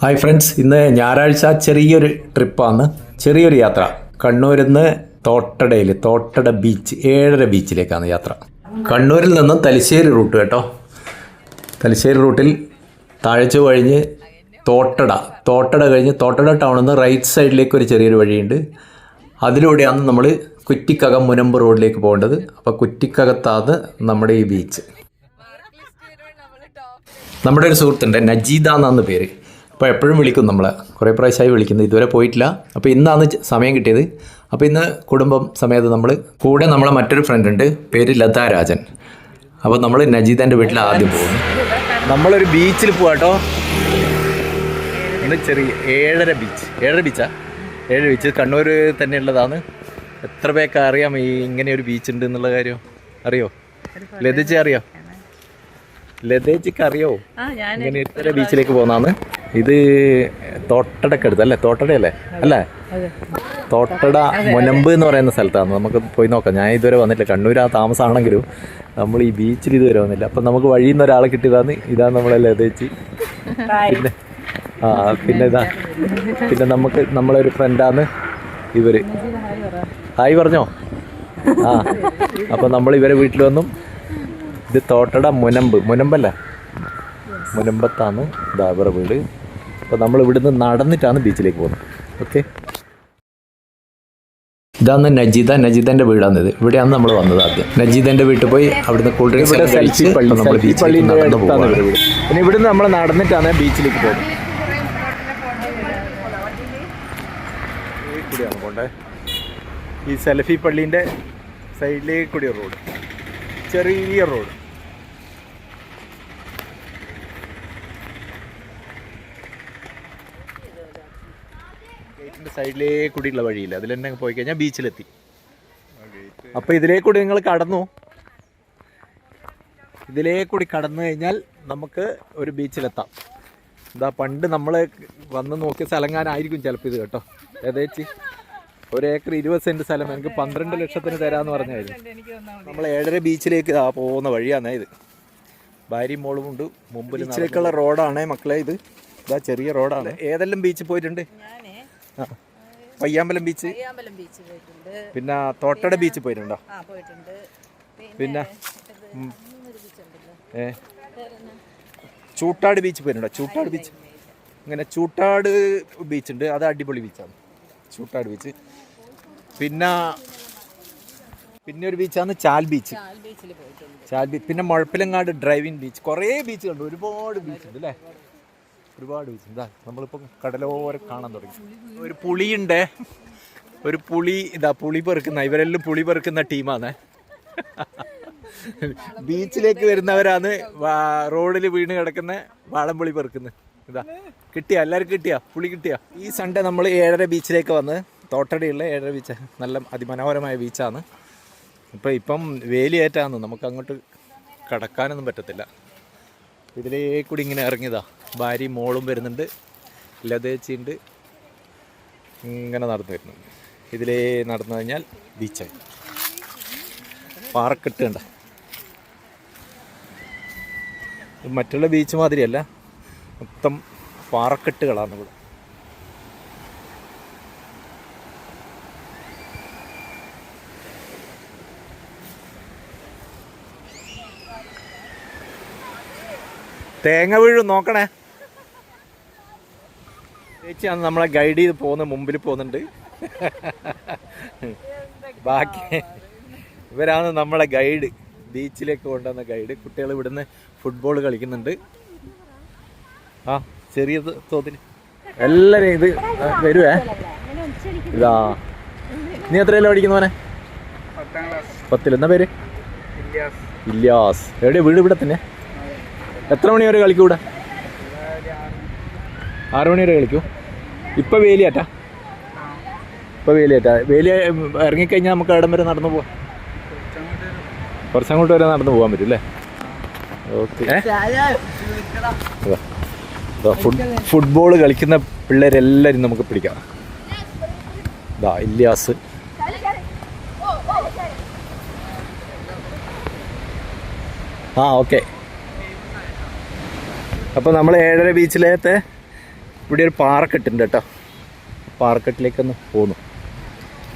Hi friends ഇന്ന് ഞായറാഴ്ച ചെറിയൊരു ട്രിപ്പാണ്. ചെറിയൊരു യാത്ര. കണ്ണൂരിൽ നിന്ന് തോട്ടടയിൽ തോട്ടട ബീച്ച് ഏഴര ബീച്ചിലേക്കാണ് യാത്ര. കണ്ണൂരിൽ നിന്നും തലശ്ശേരി റൂട്ട് കേട്ടോ. തലശ്ശേരി റൂട്ടിൽ താഴ്ച കഴിഞ്ഞ് തോട്ടട. തോട്ടട കഴിഞ്ഞ് തോട്ടട ടൗണിൽ നിന്ന് റൈറ്റ് സൈഡിലേക്ക് ഒരു ചെറിയൊരു വഴിയുണ്ട്. അതിലൂടെയാണ് നമ്മൾ കുറ്റിക്കകം മുനമ്പ് റോഡിലേക്ക് പോകേണ്ടത്. അപ്പോൾ കുറ്റിക്കകത്താണ് നമ്മുടെ ഈ ബീച്ച് നമ്മുടെ ഒരു സുഹൃത്തുണ്ട് നജീദ എന്നാണ് പേര്. അപ്പോൾ എപ്പോഴും വിളിക്കും നമ്മൾ കുറേ പ്രാവശ്യമായി വിളിക്കുന്നത്. ഇതുവരെ പോയിട്ടില്ല. അപ്പോൾ ഇന്നാണ് സമയം കിട്ടിയത്. അപ്പോൾ ഇന്ന് കുടുംബം സമയത്ത് നമ്മൾ കൂടെ നമ്മളെ മറ്റൊരു ഫ്രണ്ട് ഉണ്ട്. പേര് ലതാ രാജൻ. അപ്പോൾ നമ്മൾ നജീദന്റെ വീട്ടിൽ ആദ്യം പോകും നമ്മളൊരു ബീച്ചിൽ പോവാട്ടോ ഇന്ന് ചെറിയ ഏഴര ബീച്ച് ഏഴര ബീച്ചാ ഏഴര ബീച്ച് കണ്ണൂർ തന്നെയുള്ളതാണ്. എത്ര പേർക്ക് അറിയാം ഈ ഇങ്ങനെ ഒരു ബീച്ച് ഉണ്ട് എന്നുള്ള കാര്യം? അറിയോ? ലതേച്ചി അറിയോ? ലതേച്ചിക്ക് അറിയോ? ആ ഞാൻ ഇങ്ങനെ ഇത്ര ബീച്ചിലേക്ക് പോകുന്നതാണ്. ഇത് തോട്ടടക്കടുത്ത് അല്ലേ? തോട്ടടയല്ലേ? അല്ലേ? തോട്ടട മുനമ്പ് എന്ന് പറയുന്ന സ്ഥലത്താണ്. നമുക്ക് പോയി നോക്കാം. ഞാൻ ഇതുവരെ വന്നിട്ടില്ല. കണ്ണൂർ ആ താമസമാണെങ്കിലും നമ്മൾ ഈ ബീച്ചിൽ ഇതുവരെ വന്നില്ല. അപ്പം നമുക്ക് വഴിയിൽ നിന്ന് ഒരാളെ കിട്ടിയതാണ്. ഇതാണ് നമ്മളെ ലതേച്ചി പിന്നെ ആ പിന്നെ ഇതാ. പിന്നെ നമുക്ക് നമ്മളൊരു ഫ്രണ്ടാണ് ഇവർ. ഹായ് പറഞ്ഞോ? ആ അപ്പം നമ്മൾ ഇവരെ വീട്ടിൽ വന്നു. ഇത് തോട്ടട മുനമ്പ്. മുനമ്പല്ല. മുനമ്പത്താണ് ദാബറ വീട്. അപ്പോൾ നമ്മൾ ഇവിടുന്ന് നടന്നിട്ടാണ് ബീച്ചിലേക്ക് പോകുന്നത്. ഓക്കെ ഇതാണ് നജീദ നജീദന്റെ വീടാണ് ഇത്. ഇവിടെയാണ് നമ്മൾ വന്നത് ആദ്യം. നജീദന്റെ വീട്ടിൽ പോയി അവിടുന്ന് കൂൾ ഡ്രിങ്ക്സ് നമ്മൾ ബീച്ചിലേക്ക് നടന്നു പിന്നെ ഇവിടുന്ന് നമ്മൾ നടന്നിട്ടാണ് ബീച്ചിലേക്ക് പോകുന്നത്. കൂടിയാണ് ഈ സെൽഫി പള്ളീന്റെ സൈഡിലേക്ക് കൂടിയ റോഡ് ചെറിയ റോഡ് സൈഡിലേക്ക് കൂടിയുള്ള വഴിയില്ല. അതിൽ തന്നെ പോയി കഴിഞ്ഞാൽ ബീച്ചിലെത്തി അപ്പോൾ ഇതിലേ കൂടി നിങ്ങൾ കടന്നു. ഇതിലേ കൂടി കടന്നു കഴിഞ്ഞാൽ നമുക്ക് ഒരു ബീച്ചിലെത്താം. എന്താ പണ്ട് നമ്മൾ വന്ന് നോക്കിയ സ്ഥലങ്ങാനായിരിക്കും ചിലപ്പോൾ ഇത് കേട്ടോ. ഏതേച്ചി ഒരു ഏക്കർ ഇരുപത് സെന്റ് സ്ഥലം. എനിക്ക് പന്ത്രണ്ട് ലക്ഷത്തിന് തരാമെന്ന് പറഞ്ഞായിരുന്നു. നമ്മൾ ഏഴര ബീച്ചിലേക്ക് ആ പോകുന്ന വഴിയാണ് ഇത്. ഭാര്യയും മോളും ഉണ്ട്. മുമ്പിൽ ബീച്ചിലേക്കുള്ള റോഡാണേ മക്കളെ ഇത്. ഇതാ ചെറിയ റോഡാണ്. ഏതെല്ലാം ബീച്ചിൽ പോയിട്ടുണ്ട്? ഞാനേ ആ. പയ്യാമ്പലം ബീച്ച് പയ്യാമ്പലം ബീച്ച് പോയിട്ടുണ്ട്. പിന്നെ തോട്ടട ബീച്ച് പോയിട്ടുണ്ടോ? ആ പോയിട്ടുണ്ട്. പിന്നെ ഏ? ചൂട്ടാട് ബീച്ച് പോയിട്ടുണ്ടോ? ചൂട്ടാട് ബീച്ച് ഇങ്ങനെ ചൂട്ടാട് ബീച്ച് ഉണ്ട്. അത് അടിപൊളി ബീച്ചാണ് ചൂട്ടാട് ബീച്ച് പിന്നെ പിന്നെ ഒരു ബീച്ചാണ് ചാൽ ബീച്ച് ചാൽ ബീച്ച് പിന്നെ മുഴപ്പിലങ്ങാട് ഡ്രൈവിംഗ് ബീച്ച് കുറേ ബീച്ച് കണ്ടു. ഒരുപാട് ബീച്ച് ഉണ്ട് അല്ലേ? ഒരുപാട് ബീച്ച് ഇതാ കടലോരം കാണാൻ തുടങ്ങി. ഒരു പുളിയുണ്ട്. ഒരു പുളി ഇതാ പുളി പെറുക്കുന്ന ഇവരെല്ലാം പുളി പെറുക്കുന്ന ടീമാണ് ബീച്ചിലേക്ക് വരുന്നവരാണ് റോഡിൽ വീണ് കിടക്കുന്ന വാളംപുളി പെറുക്കുന്നത്. ഇതാ കിട്ടിയ എല്ലാവർക്കും കിട്ടിയ പുളി കിട്ടിയ. ഈ സൺഡേ നമ്മൾ ഏഴര ബീച്ചിലേക്ക് വന്ന് തോട്ടടിയുള്ള ഏഴര ബീച്ച് നല്ല അതിമനോഹരമായ ബീച്ചാണ്. ഇപ്പം ഇപ്പം വേലിയേറ്റാന്ന് നമുക്ക് അങ്ങോട്ട് കടക്കാനൊന്നും പറ്റത്തില്ല. ഇതിലേ കൂടി ഇങ്ങനെ ഇറങ്ങിയതാ. ഭാര്യയും മോളും വരുന്നുണ്ട്. ലതേച്ചിയുണ്ട്. ഇങ്ങനെ നടന്നു വരുന്നുണ്ട്. ഇതിലേ നടന്നു കഴിഞ്ഞാൽ ബീച്ചായി പാറക്കെട്ടുണ്ട മറ്റുള്ള ബീച്ച് മാതിരിയല്ല. മൊത്തം പാറക്കെട്ടുകളാണ് ഇവിടെ. തേങ്ങ വീഴും നോക്കണേ. ചേച്ചിയാണ് നമ്മളെ ഗൈഡ് ചെയ്ത് പോകുന്ന മുമ്പിൽ പോകുന്നുണ്ട്. ബാക്കി ഇവരാണ് നമ്മളെ ഗൈഡ് ബീച്ചിലേക്ക് കൊണ്ടുവന്ന ഗൈഡ് കുട്ടികൾ ഇവിടുന്ന് ഫുട്ബോൾ കളിക്കുന്നുണ്ട്. ആ ചെറിയ തോതിന്. എല്ലാരും ഇത് വരുവേ. ഇതാ. നീ എത്രയല്ലോ പഠിക്കുന്നവനെ പത്തിൽ എന്നാ പേര്? ഇല്ലാസ് എവിടെയാ വീട് ഇവിടെ തന്നെ? എത്ര മണി വരെ കളിക്കൂടെ ആറുമണിവരെ മണി വരെ കളിക്കൂ. ഇപ്പൊ വേലിയാട്ടാ ഇപ്പൊ വേലിയാട്ടാ വേലി ഇറങ്ങിക്കഴിഞ്ഞാൽ നമുക്ക് ഇടം വരെ നടന്നു പോവാം. കുറച്ചങ്ങോട്ട് വരെ നടന്നു പോകാൻ പറ്റും അല്ലേ? ഓക്കെ. ഫുട്ബോൾ കളിക്കുന്ന പിള്ളേരെല്ലാവരും നമുക്ക് പിടിക്കാം. ഇതാ ഇല്യാസ്. ആ ഓക്കെ. അപ്പോൾ നമ്മൾ ഏഴര ബീച്ചിലത്തെ ഇവിടെ ഒരു പാറക്കെട്ടുണ്ട് കേട്ടോ. പാറക്കെട്ടിലേക്കൊന്ന് പോന്നു.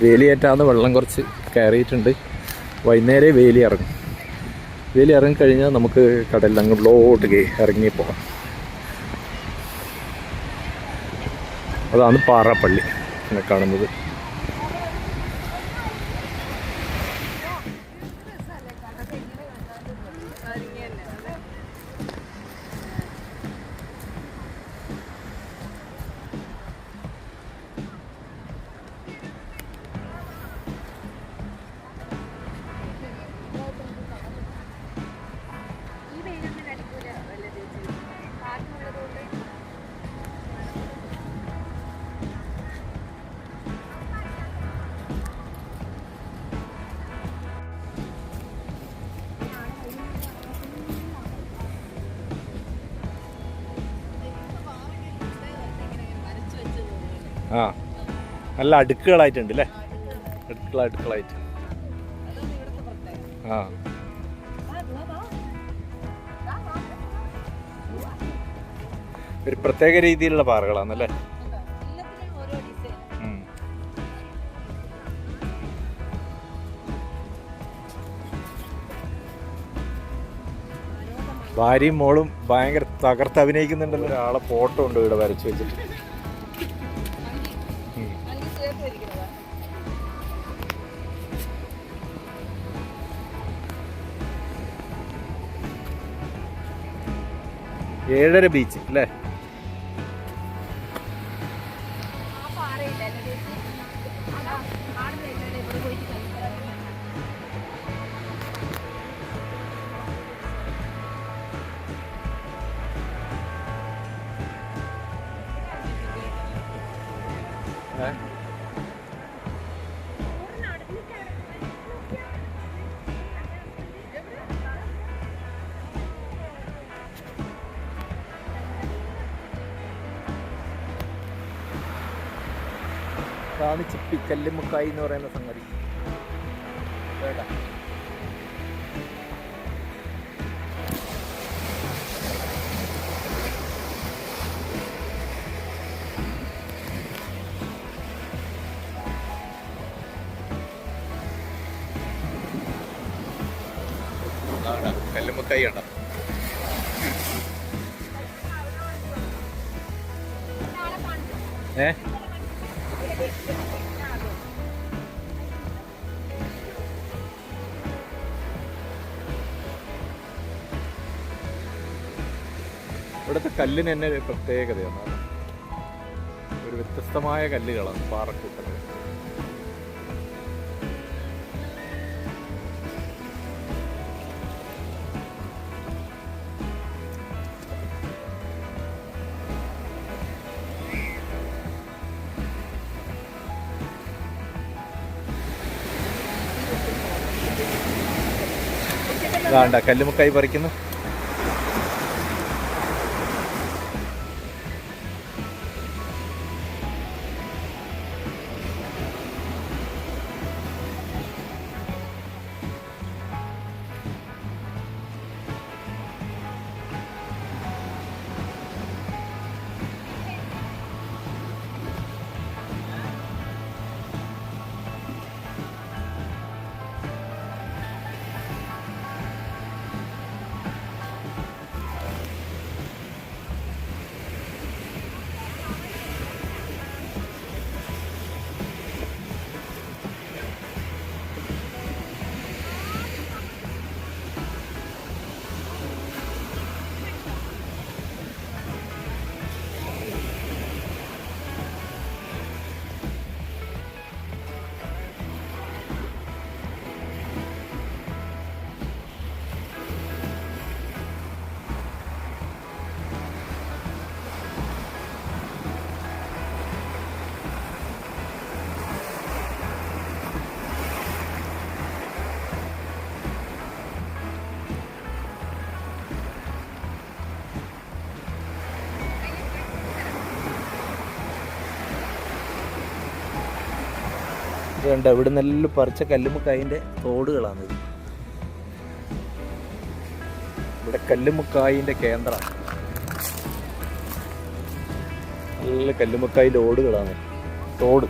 വേലിയേറ്റാന്ന് വെള്ളം കുറച്ച് കയറിയിട്ടുണ്ട്. വൈകുന്നേരം വേലി ഇറങ്ങും. വേലി ഇറങ്ങിക്കഴിഞ്ഞാൽ നമുക്ക് കടലിൽ അങ്ങോട്ട് ഇറങ്ങി പോകാം. അതാണ് പാറപ്പള്ളി. കാണുന്നത്. നല്ല അടുക്കുകളായിട്ടുണ്ട് അല്ലേ അടുക്കള അടുക്കളായിട്ട് ആ. ഒരു പ്രത്യേക രീതിയിലുള്ള പാറകളാണല്ലേ. ഭാര്യയും മോളും ഭയങ്കര തകർത്ത് അഭിനയിക്കുന്നുണ്ടല്ലോ. ഒരാളെ ഫോട്ടോ ഉണ്ട് ഇവിടെ വരച്ചു വെച്ചിട്ട്. ഏഴര ബീച്ച് അല്ലേ? ആ ഇതാണ് ചിപ്പി കല്ലുമുക്കായി എന്ന് പറയുന്ന സംഗതി. കല്ലുമുക്കായി ഉണ്ടോ ഇവിടുത്തെ കല്ലിന് തന്നെ ഒരു പ്രത്യേകതയാണ്. ഒരു വ്യത്യസ്തമായ കല്ലുകളാണ് പാറക്കൂട്ടങ്ങൾ കല്ലുമുക്കായി പറിക്കുന്നു. കണ്ട? ഇവിടെ നല്ല പറിച്ച കല്ലുമുക്കായിന്റെ തോടുകളാണിത് ഇവിടെ കല്ലുമുക്കായിന്റെ കേന്ദ്രം. നല്ല നല്ല കല്ലുമുക്കായി ലോഡുകളാണ് തോട്.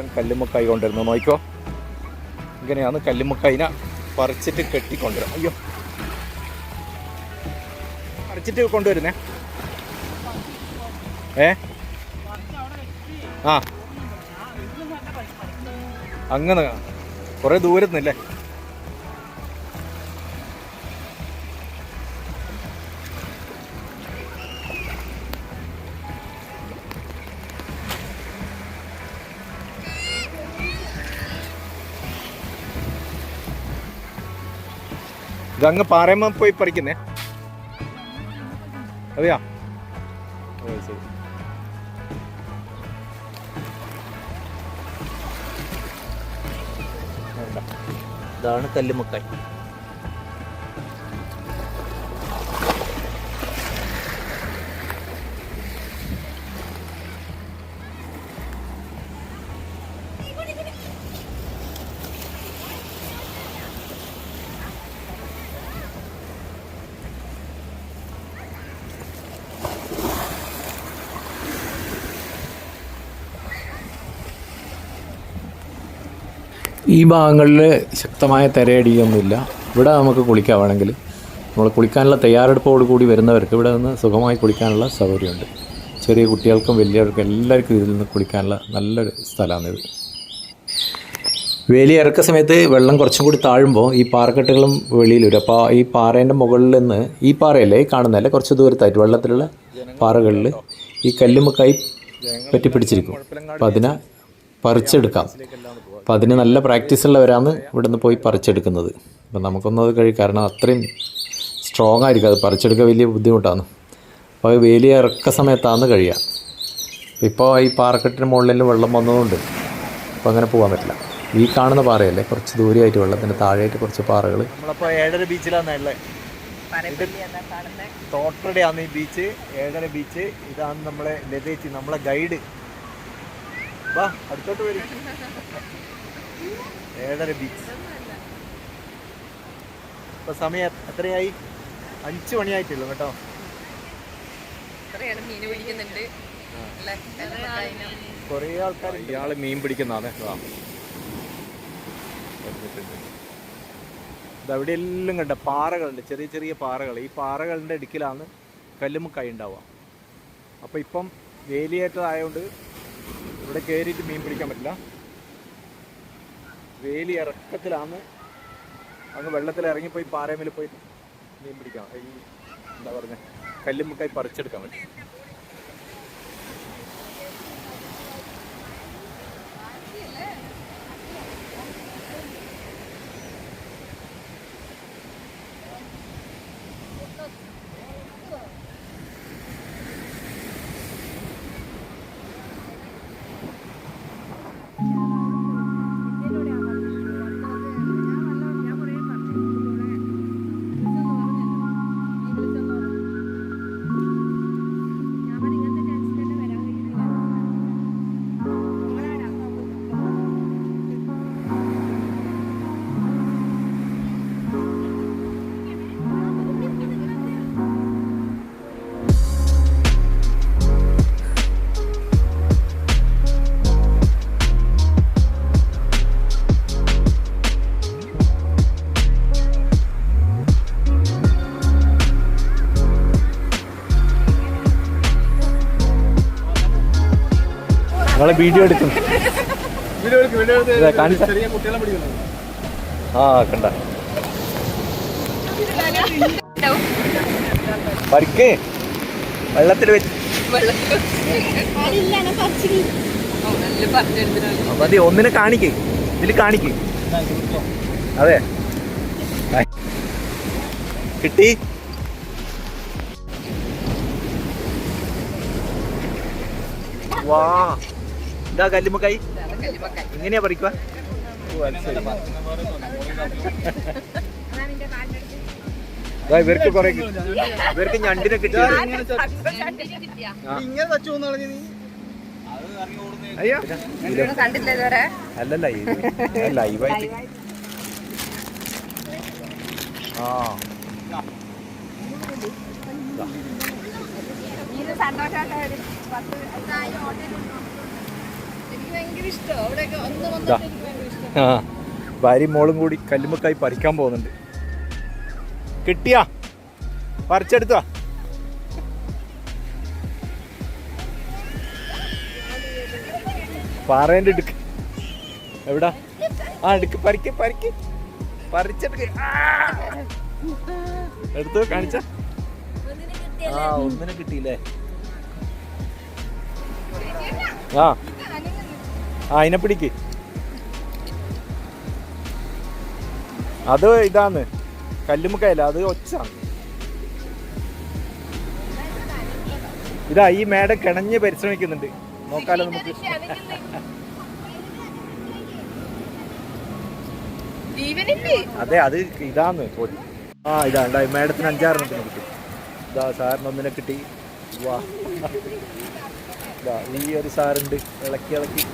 ഏട്ടൻ കല്ലുമുക്കായി കൊണ്ടിരുന്നു നോക്കിക്കോ. ഇങ്ങനെയാണ് കല്ലുമുക്കായിനെ പറിച്ചിട്ട് കെട്ടിക്കൊണ്ടുവരും അയ്യോ. പറിച്ചിട്ട് കൊണ്ടുവരുന്നേ. ഏ? ആ. അങ്ങനെ. കുറെ ദൂരത്തുനിന്നല്ലേ ഇതങ്ങ് പാറയമ്മ പോയി പറിക്കുന്നേ. അതെയാ. ഇതാണ് കല്ലുമുക്കായി ഈ ഭാഗങ്ങളിൽ ശക്തമായ തിരയടിയൊന്നുമില്ല. ഇവിടെ നമുക്ക് കുളിക്കാവണമെങ്കിൽ നമ്മൾ കുളിക്കാനുള്ള തയ്യാറെടുപ്പോട് കൂടി വരുന്നവർക്ക് ഇവിടെ നിന്ന് സുഖമായി കുളിക്കാനുള്ള സൗകര്യമുണ്ട്. ചെറിയ കുട്ടികൾക്കും വലിയവർക്കും എല്ലാവർക്കും ഇതിൽ നിന്ന് കുളിക്കാനുള്ള നല്ലൊരു സ്ഥലമാണിത് വേലി ഇറക്ക സമയത്ത് വെള്ളം കുറച്ചും കൂടി താഴുമ്പോൾ ഈ പാറക്കെട്ടുകളും വെളിയിൽ വരും. അപ്പോൾ ഈ പാറേന്റെ മുകളിൽ നിന്ന് ഈ പാറയല്ലേ? ഈ കാണുന്നതല്ലേ? കുറച്ച് ദൂരത്തായിട്ട് വെള്ളത്തിലുള്ള പാറകളിൽ ഈ കല്ലുമ്മക്കായി പറ്റി പിടിച്ചിരിക്കും അപ്പം അതിനെ പറിച്ചെടുക്കാം. അപ്പം അതിന് നല്ല പ്രാക്ടീസ് ഉള്ളവരാണ് ഇവിടുന്ന് പോയി പറിച്ചെടുക്കുന്നത്. അപ്പം നമുക്കൊന്നും അത് കഴിയും കാരണം അത്രയും സ്ട്രോങ് ആയിരിക്കും. അത് പറിച്ചെടുക്കാൻ വലിയ ബുദ്ധിമുട്ടാണ്. അപ്പോൾ വേലി ഇറക്ക സമയത്താണ് കഴിയുക. ഇപ്പോൾ ഈ പാറക്കെട്ടിന് മുകളിൽ വെള്ളം വന്നതുകൊണ്ട് അപ്പോൾ അങ്ങനെ പോകാൻ പറ്റില്ല. ഈ കാണുന്ന പാറയല്ലേ? കുറച്ച് ദൂരെയായിട്ട് വെള്ളത്തിന്റെ താഴെയായിട്ട് കുറച്ച് പാറകൾ നമ്മളപ്പോൾ ഏഴര ഈ ബീച്ച്. ഏഴര ബീച്ച്. ഇതാണ് നമ്മളെ ലതേച്ചി നമ്മളെ ഗൈഡ്. വാ അടുത്തോട്ട് വരും. ഏഴര ബീച്ച് ഇപ്പൊ സമയം എത്രയായി? അഞ്ചു മണിയായിട്ടുള്ളൂ കേട്ടോ. കൊറേ മീൻ പിടിക്കുന്നുണ്ട്. അല്ലേ? കുറേ ആൾക്കാർ ഇയാൾ മീൻ പിടിക്കുന്നതാണ് ഇതവിടെ എല്ലാം കണ്ട പാറകളുണ്ട്. ചെറിയ ചെറിയ പാറകൾ. ഈ പാറകളുടെ ഇടുക്കിലാണ് കല്ലുമുക്കായി ഉണ്ടാവുക. അപ്പോൾ ഇപ്പം വേലിയേറ്റതായതുകൊണ്ട് ഇവിടെ കയറിയിട്ട് മീൻ പിടിക്കാൻ പറ്റില്ല. വേലി ഇറക്കത്തിലാണ്. അങ്ങ് വെള്ളത്തിൽ ഇറങ്ങിപ്പോയി പാറയമേൽ പോയി മീൻ പിടിക്കാം ഈ എന്താ പറഞ്ഞ? കല്ലുമുട്ടായി പറിച്ചെടുക്കാൻ പറ്റും. നിങ്ങളെ വീഡിയോ എടുക്കും ആ കണ്ട. പരിക്ക് വെള്ളത്തിൽ. മതി ഒന്നിനെ കാണിക്കേ. ഇതിൽ കാണിക്കേ. അതെ. കിട്ടി. വാ. ഇതാ കല്ലുമ്മക്കായി. എങ്ങനെയാ കല്ലുമ്മക്കായ്. ഇങ്ങനെയാ പറിക്കുക ഇവർക്ക് കൊറേ ഇവർക്ക് ഞണ്ടിനെ കിട്ടിയാ? ആ. ഇങ്ങനെ തച്ചു പോകുന്ന നീ. അയ്യോ. ഇതൊന്നും കണ്ടില്ല ഇതുവരെ അല്ലല്ല ലൈവായിട്ട് ആ സന്തോഷമായിട്ട് ആ ഭാര്യയും മോളും കൂടി കല്ലുമ്മക്കായി പറിക്കാൻ പോകുന്നുണ്ട്. കിട്ടിയാ? പറിച്ചെടുത്താ. പാറേന്റെ എടുക്ക്. എവിടാ? ആ എടുക്ക് പറിക്ക് പറിക്ക്. പറിച്ചെടുക്ക്. എടുത്തു കാണിച്ച? ആ ഒന്നിനെ കിട്ടിയില്ലേ? ആ. ആ അതിനെ പിടിക്ക്. അത് ഇതാന്ന് കല്ലുമുക്കയല്ല? അത് ഒച്ചാണ്. ഇതാ ഈ മേട കിണഞ്ഞ് പരിശ്രമിക്കുന്നുണ്ട്. നോക്കാലോ നമുക്ക്. അതെ അത് ഇതാന്ന് ആ ഇതാ ഉണ്ടായി മേഡത്തിന് അഞ്ചാറെണ്ണത്തിന് കിട്ടി. ഇതാ സാറിന് ഒന്നിനെ കിട്ടി. വാ. ഈ ഒരു സാറുണ്ട്. ഇളക്കി ഇളക്കി.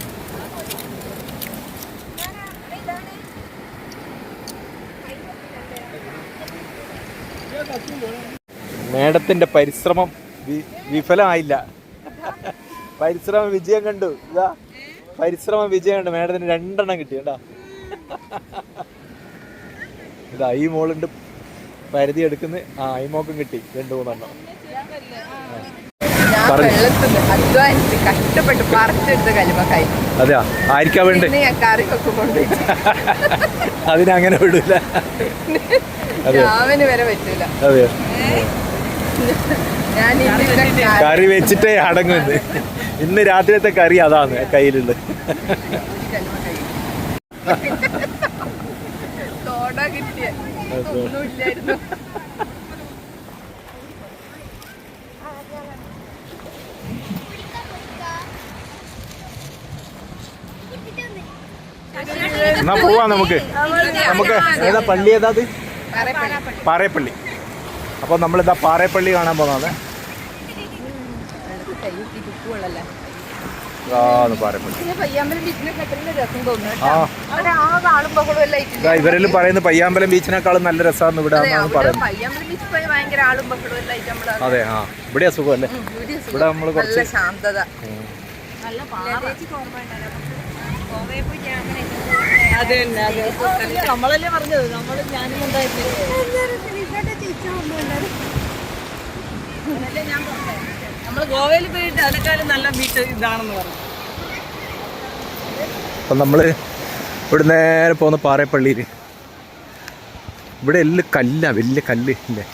മേഡത്തിന്റെ പരിശ്രമം വിഫലമായില്ല. പരിശ്രമം വിജയം കണ്ടു. ഇതാ. പരിശ്രമം വിജയം കണ്ടു. മേഡത്തിന് രണ്ടെണ്ണം കിട്ടി കേട്ടാ ഇതാ ഈ മോളുണ്ട് പരിധി എടുക്കുന്ന. ആ ഈ മോക്കും കിട്ടി. രണ്ടു മൂന്നെണ്ണം. അധ്വാനിച്ച് കഷ്ടപ്പെട്ട് പറിച്ചെടുത്ത കല്ലുമക്കായി അതെയാ? ആയിരിക്കാ വേണ്ടേ. ഇന്ന് ഞാൻ കറി വെക്കുമ്പോണ്ട് അതിനങ്ങനെ വിടൂല. രാവിലെ വരെ പറ്റൂല. അതെ ഞാൻ കറി വെച്ചിട്ടേ അടങ്ങുന്നത്. ഇന്ന് രാത്രിയത്തെ കറി അതാണ് കയ്യിലുള്ളത്. തോട കിട്ടിയ. ഒന്നുമില്ലായിരുന്നു. എന്നാ പോവാ നമുക്ക്. നമുക്ക് ഏതാ പള്ളി ഏതാ അത്. പാറേപ്പള്ളി. അപ്പോൾ നമ്മളിതാ പാറേപ്പള്ളി കാണാൻ പോകുന്നത്? ഇവരെല്ലാം പറയുന്നത് പയ്യാമ്പലം ബീച്ചിനേക്കാളും നല്ല രസമാണ് ഇവിടെ അതെ, പറയുന്നത്. അതെ ആ. ഇവിടെ സുഖമല്ലേ. ഇവിടെ നമ്മൾ കുറച്ച് ശാന്തത. നല്ല അതെ നമ്മളല്ലേ പറഞ്ഞത്. നമ്മൾ ഞാനും നമ്മൾ ഗോവയിൽ പോയിട്ട് അതിനേക്കാളും നല്ല ബീച്ച് ഇതാണെന്ന് പറഞ്ഞു. അപ്പം നമ്മൾ ഇവിടെ നേരെ പോകുന്ന പാറേപ്പള്ളിയിൽ ഇവിടെ എല്ലാം കല്ല വലിയ കല്ല് ഇല്ലേ?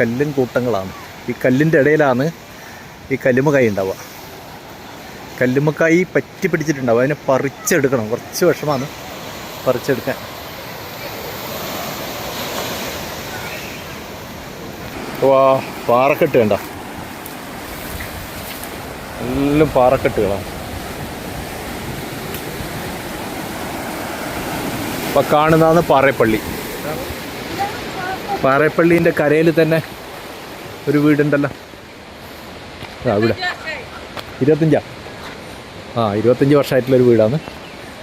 കല്ലും കൂട്ടങ്ങളാണ്. ഈ കല്ലിന്റെ ഇടയിലാണ് ഈ കല്ലുമക്കായി ഉണ്ടാവുക. കല്ലുമക്കായി പറ്റി പിടിച്ചിട്ടുണ്ടാവും അതിനെ പറിച്ചെടുക്കണം. കുറച്ച് വിഷമാണ്. പറിച്ചെടുക്കാൻ. വാ പാറക്കെട്ട് കണ്ട. എല്ലാം പാറക്കെട്ടുകളാണ് ഇപ്പം കാണുന്നതാണ് പാറേപ്പള്ളി. പാറേപ്പള്ളീന്റെ കരയിൽ തന്നെ ഒരു വീടുണ്ടല്ലോ. ആ ഇവിടെ. ഇരുപത്തഞ്ചാ ആ ഇരുപത്തഞ്ച് വർഷമായിട്ടുള്ളൊരു വീടാണ്.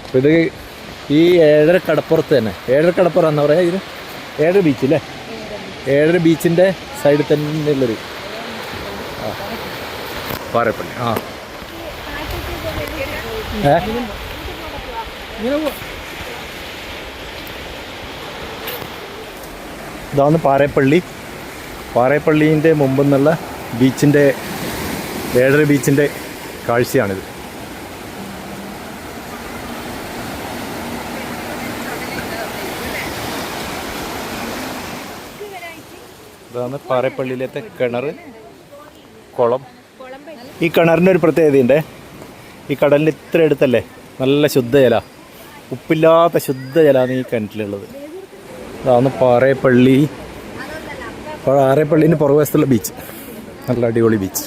അപ്പോൾ ഇത് ഈ ഏഴര കടപ്പുറത്ത് തന്നെ. ഏഴര കടപ്പുറം എന്നാ പറയുക ഇതിന്? ഏഴര ബീച്ച് അല്ലേ ഏഴര ബീച്ചിന്റെ സൈഡിൽ തന്നെ ഉള്ളൊരു ആ. പാറപ്പള്ളി ആ. ഇതാണ് പാറേപ്പള്ളി പാറേപ്പള്ളീന്റെ മുമ്പ് നിന്നുള്ള ബീച്ചിന്റെ ഏഴര ബീച്ചിന്റെ കാഴ്ചയാണിത്. ഇതാണ് പാറപ്പള്ളിയിലത്തെ കിണർ കുളം. ഈ കിണറിന്റെ ഒരു പ്രത്യേകതയുണ്ട്. ഈ കടലിന്റെ ഇത്ര അടുത്തല്ലേ? നല്ല ശുദ്ധജല ഉപ്പില്ലാത്ത ശുദ്ധജലമാണ് ഈ കിണറ്റിലുള്ളത്. ഇതാണ് പാറേപ്പള്ളി. പാറേപ്പള്ളീന്റെ പുറവശത്തുള്ള ബീച്ച് നല്ല അടിപൊളി ബീച്ച്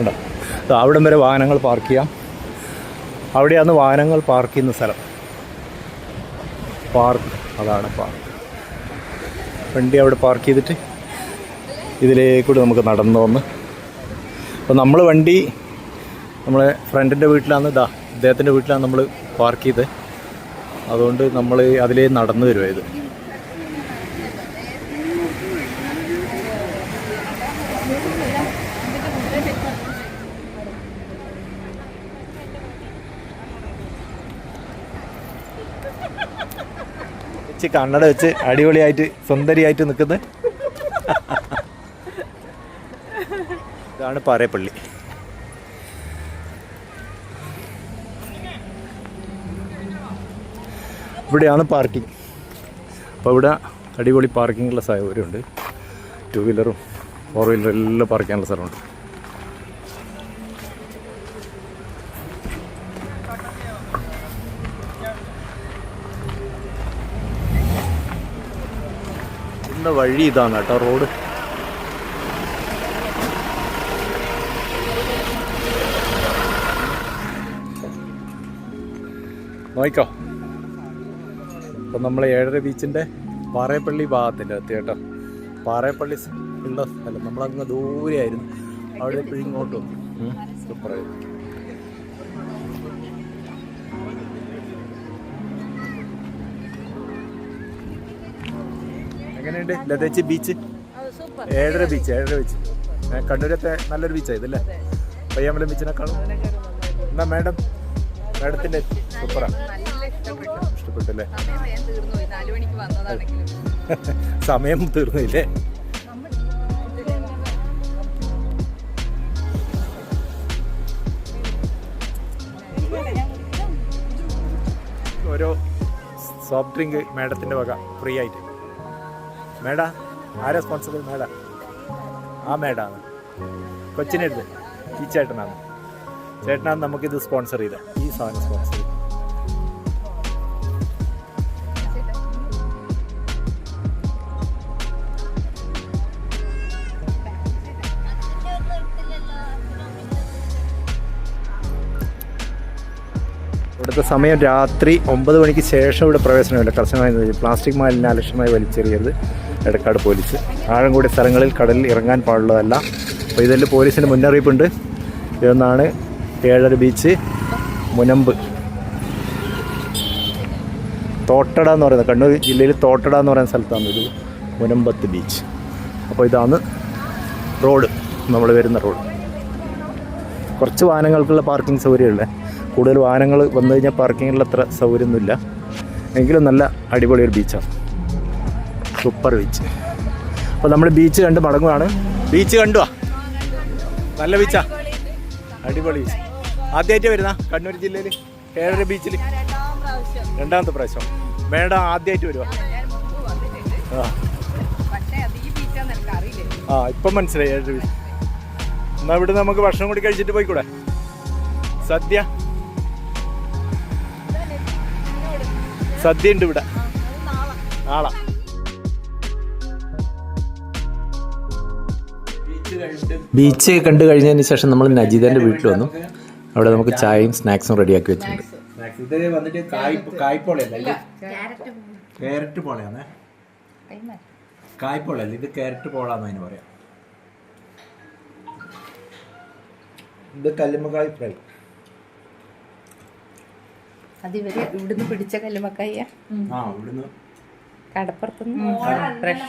ഉണ്ടോ അവിടം വരെ വാഹനങ്ങൾ പാർക്ക് ചെയ്യാം. അവിടെയാണ് വാഹനങ്ങൾ പാർക്ക് ചെയ്യുന്ന സ്ഥലം. പാർക്ക് അതാണ് പാർക്ക് വണ്ടി അവിടെ പാർക്ക് ചെയ്തിട്ട് ഇതിലേക്കൂടെ നമുക്ക് നടന്നു വന്ന്. അപ്പോൾ നമ്മൾ വണ്ടി നമ്മളെ ഫ്രണ്ടിന്റെ വീട്ടിലാണ് ഇതാ അദ്ദേഹത്തിന്റെ വീട്ടിലാണ് നമ്മൾ പാർക്ക് ചെയ്ത് അതുകൊണ്ട് നമ്മൾ അതിലേ നടന്നു വരുവാ വെച്ച് കണ്ണട വെച്ച് അടിപൊളിയായിട്ട് സുന്ദരിയായിട്ട് നിൽക്കുന്നത്. ഇതാണ് പാറേപ്പള്ളി. ഇവിടെയാണ് പാർക്കിംഗ്. അപ്പോൾ ഇവിടെ അടിപൊളി പാർക്കിങ്ങുള്ള സൗകര്യമുണ്ട് ടു വീലറും ഫോർ വീലറും എല്ലാം പാർക്ക് ചെയ്യാനുള്ള സ്ഥലമുണ്ട്. വഴി ഇതാണ് കേട്ടോ റോഡ്. നോയിക്കോ. അപ്പം നമ്മൾ ഏഴര ബീച്ചിന്റെ പാറേപ്പള്ളി ഭാഗത്തിന്റെ എത്തി കേട്ടോ. പാറേപ്പള്ളി ഉള്ള സ്ഥലം. നമ്മളങ്ങ് ദൂരെയായിരുന്നു. അവിടെ ഇപ്പോഴും ഇങ്ങോട്ട് സൂപ്പറായിരുന്നു. എങ്ങനെയുണ്ട്? ലതേച്ചി beach Ezhara beach Ezhara beach കണ്ണൂരത്തെ നല്ലൊരു ബീച്ചാണ് ഇതല്ലേ? പയ്യാമ്പലം ബീച്ചിനെക്കാളും എന്നാ മാഡം? മാഡത്തിന്റെ സൂപ്പറാ നല്ല ഇഷ്ടപ്പെട്ടു. ഇഷ്ടപ്പെട്ടല്ലേ? സമയം തീർന്നില്ലേ? ഓരോ സോഫ്റ്റ് ഡ്രിങ്ക് മാഡത്തിന്റെ വക ഫ്രീ ആയിട്ട്. മേഡ ആ റെസ്പോൺസിബിൾ മേഡ. ആ മേഡാണ്. കൊച്ചിനെടുത്ത് ഈ ചേട്ടനാണ്. ചേട്ടനാണ് നമുക്കിത് സ്പോൺസർ ചെയ്ത. ഈ സാധനം സ്പോൺസർ ചെയ്ത്. ഇവിടുത്തെ സമയം രാത്രി ഒമ്പത് മണിക്ക് ശേഷം ഇവിടെ പ്രവേശനമില്ല. കർശനമായി. പ്ലാസ്റ്റിക് മാലിന്യ അലക്ഷ്യമായി വലിച്ചെറിയരുത്. എടക്കാട് പോലീസ്. ആഴം കൂടിയ സ്ഥലങ്ങളിൽ കടലിൽ ഇറങ്ങാൻ പാടുള്ളതല്ല. അപ്പോൾ ഇതിൽ പോലീസിന്റെ മുന്നറിയിപ്പുണ്ട്. ഇതൊന്നാണ് ഏഴര ബീച്ച് മുനമ്പ്. തോട്ടട എന്ന് പറയുന്നത് കണ്ണൂർ ജില്ലയിൽ തോട്ടട എന്ന് പറയുന്ന സ്ഥലത്താണ് ഇത് മുനമ്പത്ത് ബീച്ച്. അപ്പോൾ ഇതാണ് റോഡ് നമ്മൾ വരുന്ന റോഡ്. കുറച്ച് വാഹനങ്ങൾക്കുള്ള പാർക്കിംഗ് സൗകര്യമുള്ളത് കൂടുതൽ വാഹനങ്ങൾ വന്നു കഴിഞ്ഞാൽ പാർക്കിങ്ങിൽ അത്ര സൗകര്യമൊന്നുമില്ല. എങ്കിലും നല്ല അടിപൊളി ഒരു ബീച്ചാണ്. സൂപ്പർ ബീച്ച് അപ്പോൾ നമ്മൾ ബീച്ച് കണ്ട് മടങ്ങുവാണ്. ബീച്ച് കണ്ടുവാ? നല്ല ബീച്ചാ അടിപൊളി ബീച്ച് ആദ്യമായിട്ട് വരുന്ന കണ്ണൂർ ജില്ലയിൽ ഏഴര ബീച്ചിൽ രണ്ടാമത്തെ പ്രാവശ്യം. മേഡം ആദ്യമായിട്ട് വരുവാ. ആ. ആ ഇപ്പം മനസ്സിലായി ഏഴര ബീച്ച് എന്നാൽ ഇവിടെ നമുക്ക് ഭക്ഷണം കൂടി കഴിച്ചിട്ട് പോയിക്കൂടെ? സദ്യ. സദ്യ ഉണ്ട് ഇവിടെ. നാളെ. ബീച്ച് കണ്ടു കഴിഞ്ഞതിന് ശേഷം നമ്മൾ നജീദന്റെ വീട്ടിൽ വന്നു. അവിടെ നമുക്ക് ചായയും സ്നാക്സും റെഡിയാക്കി വെച്ചിട്ടുണ്ട്. ഇത് വന്നിട്ട് കായ്പോളയല്ല? ക്യാരറ്റ് പോളയാണേ കായ്പോളയല്ല? ഇത് കാരറ്റ് പോളാന്ന് അതിന് പറയാം. ഇത് കല്ലുമക്കായ് ഫ്രൈ. അതിവര് ഇവിടുന്ന് പിടിച്ച കല്ലുമക്കായ ആ ഇവിടുന്ന്. കടപ്പുറത്തുനിന്ന് ഫ്രഷ്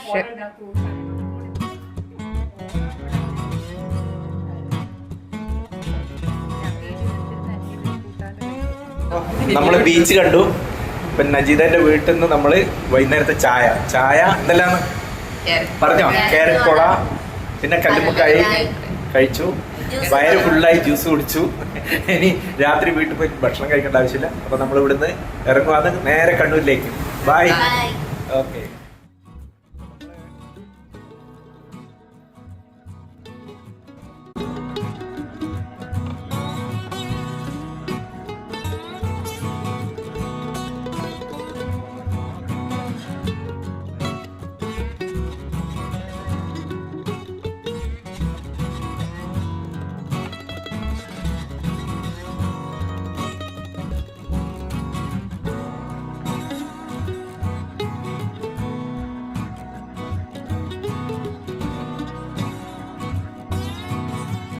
നമ്മൾ ബീച്ച് കണ്ടു. ഇപ്പൊ നജീദന്റെ വീട്ടിൽ നിന്ന് നമ്മൾ വൈകുന്നേരത്തെ ചായ. ചായ എന്തെല്ലാം പറഞ്ഞോ? കേരക്കോള കോള പിന്നെ കല്ലുമുക്കായി കഴിച്ചു. വയറ് ഫുള്ളായി ജ്യൂസ് കുടിച്ചു. ഇനി രാത്രി വീട്ടിൽ പോയി ഭക്ഷണം കഴിക്കേണ്ട ആവശ്യമില്ല. അപ്പൊ നമ്മൾ ഇവിടുന്ന് ഇറങ്ങുവാന്ന് നേരെ കണ്ണൂരിലേക്ക്. Bye okay